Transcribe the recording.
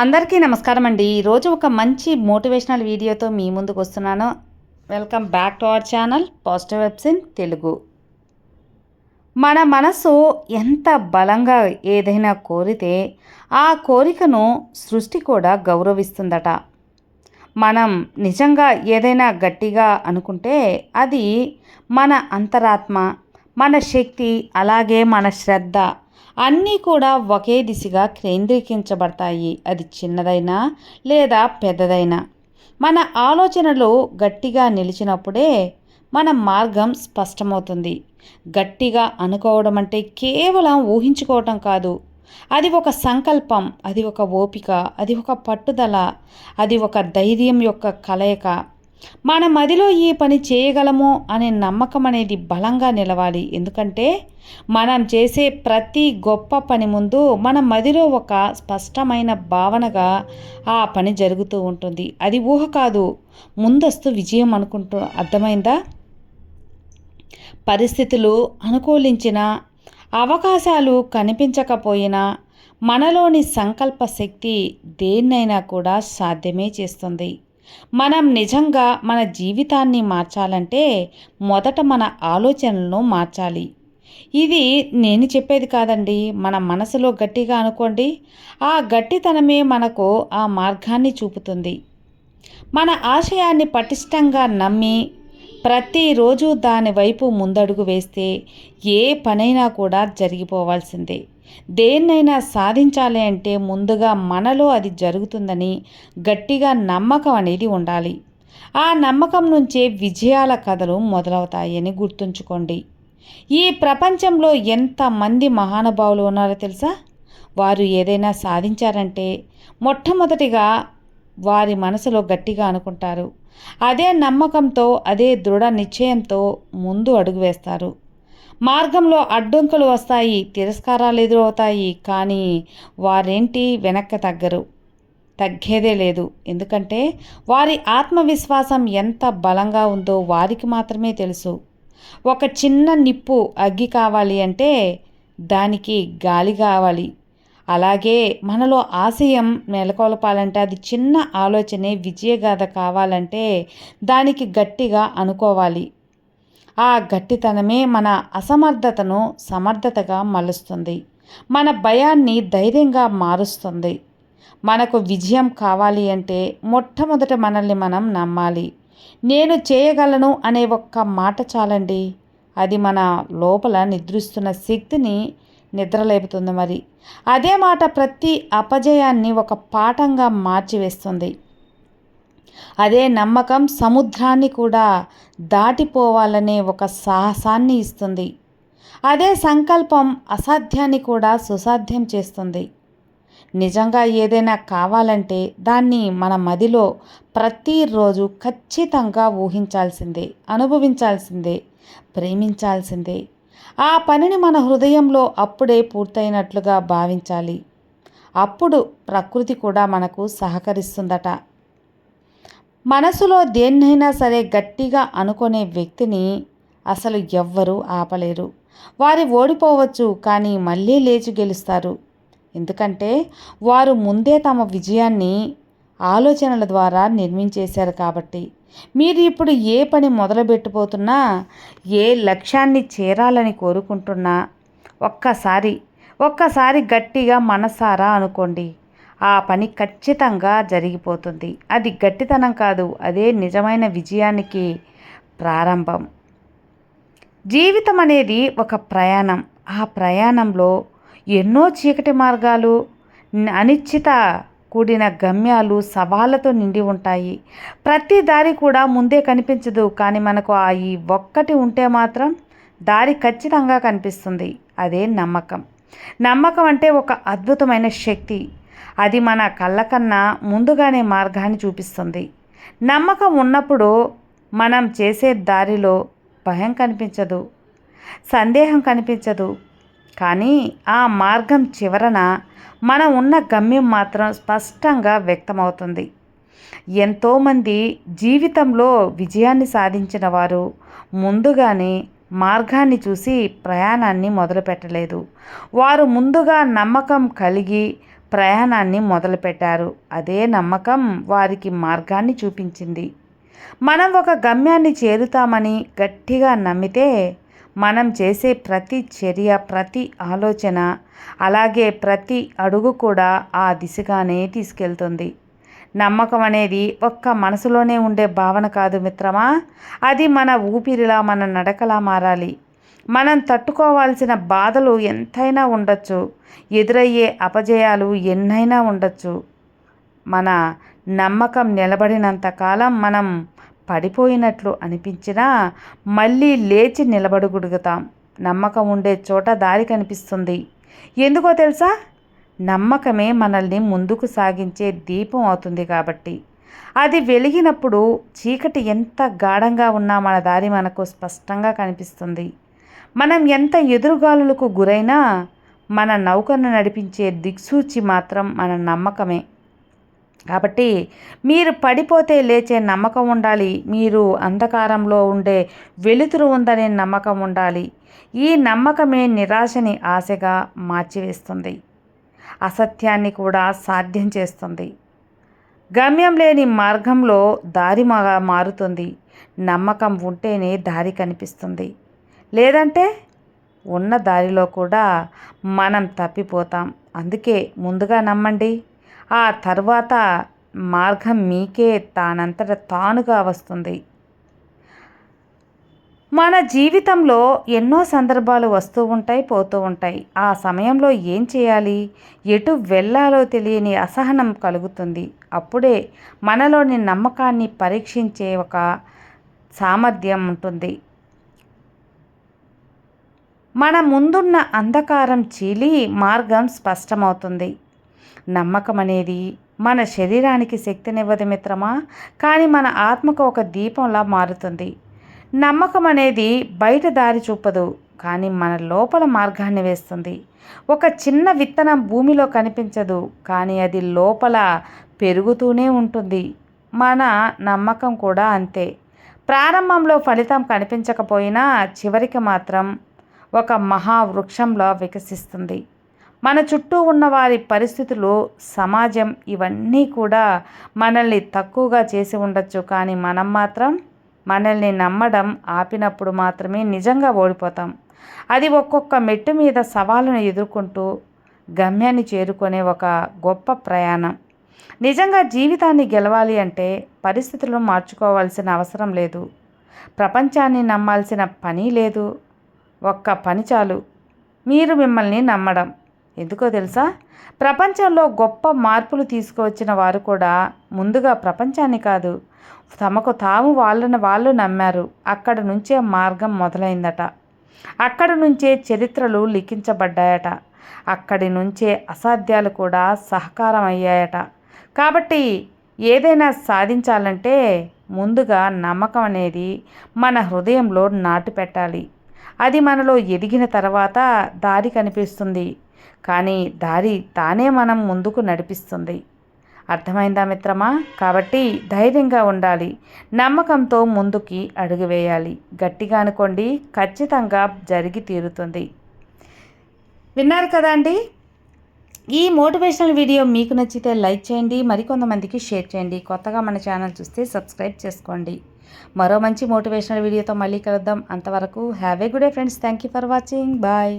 అందరికీ నమస్కారం అండి. ఈరోజు ఒక మంచి మోటివేషనల్ వీడియోతో మీ ముందుకు వస్తున్నాను. Welcome back to our channel positive webs in Telugu. మన మనసు ఎంత బలంగా ఏదైనా కోరితే ఆ కోరికను సృష్టి కూడా గౌరవిస్తుందట. మనం నిజంగా ఏదైనా గట్టిగా అనుకుంటే అది మన అంతరాత్మ మన శక్తి అలాగే మన శ్రద్ధ అన్నీ కూడా ఒకే దిశగా కేంద్రీకరించబడతాయి. అది చిన్నదైనా లేదా పెద్దదైనా. మన ఆలోచనలు గట్టిగా నిలిచినప్పుడే మన మార్గం స్పష్టమవుతుంది. గట్టిగా అనుకోవడం అంటే కేవలం ఊహించుకోవటం కాదు. అది ఒక సంకల్పం అది ఒక ఓపిక అది ఒక పట్టుదల అది ఒక ధైర్యం యొక్క కలయిక. మన మదిలో ఈ పని చేయగలము అనే నమ్మకం అనేది బలంగా నిలవాలి. ఎందుకంటే మనం చేసే ప్రతి గొప్ప పని ముందు మన మదిలో ఒక స్పష్టమైన భావనగా ఆ పని జరుగుతూ ఉంటుంది. అది ఊహ కాదు ముందస్తు విజయం అనుకుంటూ అర్థమైందా? పరిస్థితులు అనుకూలించిన అవకాశాలు కనిపించకపోయినా మనలోని సంకల్ప శక్తి దేన్నైనా కూడా సాధ్యమే చేస్తుంది. మనం నిజంగా మన జీవితాన్ని మార్చాలంటే మొదట మన ఆలోచనలను మార్చాలి. ఇది నేను చెప్పేది కాదండి. మన మనసులో గట్టిగా అనుకోండి. ఆ గట్టితనమే మనకు ఆ మార్గాన్ని చూపుతుంది. మన ఆశయాన్ని పటిష్టంగా నమ్మి ప్రతిరోజు దాని వైపు ముందడుగు వేస్తే ఏ పనైనా కూడా జరిగిపోవాల్సిందే. దేన్నైనా సాధించాలి అంటే ముందుగా మనలో అది జరుగుతుందని గట్టిగా నమ్మకం అనేది ఉండాలి. ఆ నమ్మకం నుంచే విజయాల కథలు మొదలవుతాయని గుర్తుంచుకోండి. ఈ ప్రపంచంలో ఎంతమంది మహానుభావులు ఉన్నారో తెలుసా? వారు ఏదైనా సాధించారంటే మొట్టమొదటిగా వారి మనసులో గట్టిగా అనుకుంటారు. అదే నమ్మకంతో అదే దృఢ నిశ్చయంతో ముందు అడుగు వేస్తారు. మార్గంలో అడ్డంకులు వస్తాయి తిరస్కారాలు ఎదురవుతాయి కానీ వారేంటి? వెనక్కి తగ్గరు. తగ్గేదే లేదు. ఎందుకంటే వారి ఆత్మవిశ్వాసం ఎంత బలంగా ఉందో వారికి మాత్రమే తెలుసు. ఒక చిన్న నిప్పు అగ్గి కావాలి అంటే దానికి గాలి కావాలి. అలాగే మనలో ఆశయం నెలకొల్పాలంటే అది చిన్న ఆలోచనే విజయగాథ కావాలంటే దానికి గట్టిగా అనుకోవాలి. ఆ గట్టితనమే మన అసమర్థతను సమర్థతగా మలుస్తుంది. మన భయాన్ని ధైర్యంగా మారుస్తుంది. మనకు విజయం కావాలి అంటే మొట్టమొదట మనల్ని మనం నమ్మాలి. నేను చేయగలను అనే ఒక్క మాట చాలండి. అది మన లోపల నిద్రిస్తున్న శక్తిని నిద్రలేపుతుంది మరి. అదే మాట ప్రతి అపజయాన్ని ఒక పాఠంగా మార్చివేస్తుంది. అదే నమ్మకం సముద్రాన్ని కూడా దాటిపోవాలనే ఒక సాహసాన్ని ఇస్తుంది. అదే సంకల్పం అసాధ్యాన్ని కూడా సుసాధ్యం చేస్తుంది. నిజంగా ఏదైనా కావాలంటే దాన్ని మన మదిలో ప్రతిరోజు ఖచ్చితంగా ఊహించాల్సిందే అనుభవించాల్సిందే ప్రేమించాల్సిందే ఆ పనిని మన హృదయంలో అప్పుడే పూర్తయినట్లుగా భావించాలి. అప్పుడు ప్రకృతి కూడా మనకు సహకరిస్తుందట. మనసులో దేన్నైనా సరే గట్టిగా అనుకునే వ్యక్తిని అసలు ఎవ్వరూ ఆపలేరు. వారి ఓడిపోవచ్చు కానీ మళ్ళీ లేచి గెలుస్తారు. ఎందుకంటే వారు ముందే తమ విజయాన్ని ఆలోచనల ద్వారా నిర్మించేశారు కాబట్టి. మీరు ఇప్పుడు ఏ పని మొదలుపెట్టిపోతున్నా ఏ లక్ష్యాన్ని చేరాలని కోరుకుంటున్నా ఒక్కసారి ఒక్కసారి గట్టిగా మనసారా అనుకోండి. ఆ పని ఖచ్చితంగా జరిగిపోతుంది. అది గట్టితనం కాదు అదే నిజమైన విజయానికి ప్రారంభం. జీవితం అనేది ఒక ప్రయాణం. ఆ ప్రయాణంలో ఎన్నో చీకటి మార్గాలు అనిశ్చిత కూడిన గమ్యాలు సవాళ్ళతో నిండి ఉంటాయి. ప్రతి దారి కూడా ముందే కనిపించదు కానీ మనకు ఆ ఈ ఒక్కటి ఉంటే మాత్రం దారి ఖచ్చితంగా కనిపిస్తుంది. అదే నమ్మకం. నమ్మకం అంటే ఒక అద్భుతమైన శక్తి. అది మన కళ్ళకన్నా ముందుగానే మార్గాన్ని చూపిస్తుంది. నమ్మకం ఉన్నప్పుడు మనం చేసే దారిలో భయం కనిపించదు సందేహం కనిపించదు కానీ ఆ మార్గం చివరన మనం ఉన్న గమ్యం మాత్రం స్పష్టంగా వ్యక్తమవుతుంది. ఎంతోమంది జీవితంలో విజయాన్ని సాధించిన వారు ముందుగానే మార్గాన్ని చూసి ప్రయాణాన్ని మొదలుపెట్టలేదు. వారు ముందుగా నమ్మకం కలిగి ప్రయాణాన్ని మొదలుపెట్టారు. అదే నమ్మకం వారికి మార్గాన్ని చూపించింది. మనం ఒక గమ్యాన్ని చేరుతామని గట్టిగా నమ్మితే మనం చేసే ప్రతి చర్య ప్రతి ఆలోచన అలాగే ప్రతి అడుగు కూడా ఆ దిశగానే తీసుకెళ్తుంది. నమ్మకం అనేది ఒక్క మనసులోనే ఉండే భావన కాదు మిత్రమా? అది మన ఊపిరిలా మన నడకలా మారాలి. మనం తట్టుకోవాల్సిన బాధలు ఎంతైనా ఉండొచ్చు. ఎదురయ్యే అపజయాలు ఎన్నైనా ఉండొచ్చు. మన నమ్మకం నిలబడినంత కాలం మనం పడిపోయినట్లు అనిపించినా మళ్ళీ లేచి నిలబడుగుడుగుతాం. నమ్మకం ఉండే చోట దారి కనిపిస్తుంది. ఎందుకో తెలుసా? నమ్మకమే మనల్ని ముందుకు సాగించే దీపం అవుతుంది కాబట్టి. అది వెలిగినప్పుడు చీకటి ఎంత గాఢంగా ఉన్నా మన దారి మనకు స్పష్టంగా కనిపిస్తుంది. మనం ఎంత ఎదురుగాలులకు గురైనా మన నౌకను నడిపించే దిక్సూచి మాత్రం మన నమ్మకమే. కాబట్టి మీరు పడిపోతే లేచే నమ్మకం ఉండాలి. మీరు అంధకారంలో ఉండే వెలుతురు ఉందనే నమ్మకం ఉండాలి. ఈ నమ్మకమే నిరాశని ఆశగా మార్చివేస్తుంది. అసత్యాన్ని కూడా సాధ్యం చేస్తుంది. గమ్యం లేని మార్గంలో దారి మారుతుంది. నమ్మకం ఉంటేనే దారి కనిపిస్తుంది. లేదంటే ఉన్న దారిలో కూడా మనం తప్పిపోతాం. అందుకే ముందుగా నమ్మండి. ఆ తర్వాత మార్గం మీకే తానంతట తానుగా వస్తుంది. మన జీవితంలో ఎన్నో సందర్భాలు వస్తూ ఉంటాయి పోతూ ఉంటాయి. ఆ సమయంలో ఏం చేయాలి? ఎటు వెళ్ళాలో తెలియని అసహనం కలుగుతుంది. అప్పుడే మనలోని నమ్మకాన్ని పరీక్షించే ఒక సామర్థ్యం ఉంటుంది. మన ముందున్న అంధకారం చీలి మార్గం స్పష్టమవుతుంది. నమ్మకం అనేది మన శరీరానికి శక్తినివ్వదు మిత్రమా? కానీ మన ఆత్మకు ఒక దీపంలా మారుతుంది. నమ్మకం అనేది బయట దారి చూపదు కానీ మన లోపల మార్గాన్ని వేస్తుంది. ఒక చిన్న విత్తనం భూమిలో కనిపించదు కానీ అది లోపల పెరుగుతూనే ఉంటుంది. మన నమ్మకం కూడా అంతే. ప్రారంభంలో ఫలితం కనిపించకపోయినా చివరికి మాత్రం ఒక మహావృక్షంలో వికసిస్తుంది. మన చుట్టూ ఉన్న వారి పరిస్థితులు సమాజం ఇవన్నీ కూడా మనల్ని తక్కువగా చేసి ఉండొచ్చు. కానీ మనం మాత్రం మనల్ని నమ్మడం ఆపినప్పుడు మాత్రమే నిజంగా ఓడిపోతాం. అది ఒక్కొక్క మెట్టు మీద సవాలును ఎదుర్కొంటూ గమ్యాన్ని చేరుకునే ఒక గొప్ప ప్రయాణం. నిజంగా జీవితాన్ని గెలవాలి అంటే పరిస్థితులను మార్చుకోవాల్సిన అవసరం లేదు. ప్రపంచాన్ని నమ్మాల్సిన పని లేదు. ఒక్క పని చాలు. మీరు మిమ్మల్ని నమ్మడం. ఎందుకో తెలుసా? ప్రపంచంలో గొప్ప మార్పులు తీసుకువచ్చిన వారు కూడా ముందుగా ప్రపంచాన్ని కాదు తమకు తాము వాళ్ళని వాళ్ళు నమ్మారు. అక్కడ నుంచే మార్గం మొదలైందట. అక్కడి నుంచే చరిత్రలు లిఖించబడ్డాయట. అక్కడి నుంచే అసాధ్యాలు కూడా సహకారం అయ్యాయట కాబట్టి ఏదైనా సాధించాలంటే ముందుగా నమ్మకం అనేది మన హృదయంలో నాటు పెట్టాలి అది మనలో ఎదిగిన తర్వాత దారి కనిపిస్తుంది. కానీ దారి తానే మనం ముందుకు నడిపిస్తుంది. అర్థమైందా మిత్రమా? కాబట్టి ధైర్యంగా ఉండాలి. నమ్మకంతో ముందుకి అడుగు వేయాలి. గట్టిగా అనుకోండి ఖచ్చితంగా జరిగి తీరుతుంది. విన్నారు కదా అండి? ఈ మోటివేషనల్ వీడియో మీకు నచ్చితే లైక్ చేయండి మరికొంతమందికి షేర్ చేయండి. కొత్తగా మన ఛానల్ చూస్తే సబ్స్క్రైబ్ చేసుకోండి. మరో మంచి మోటివేషనల్ వీడియోతో మళ్ళీ కలుద్దాం. అంతవరకు have a good day friends. Thank you for watching. Bye.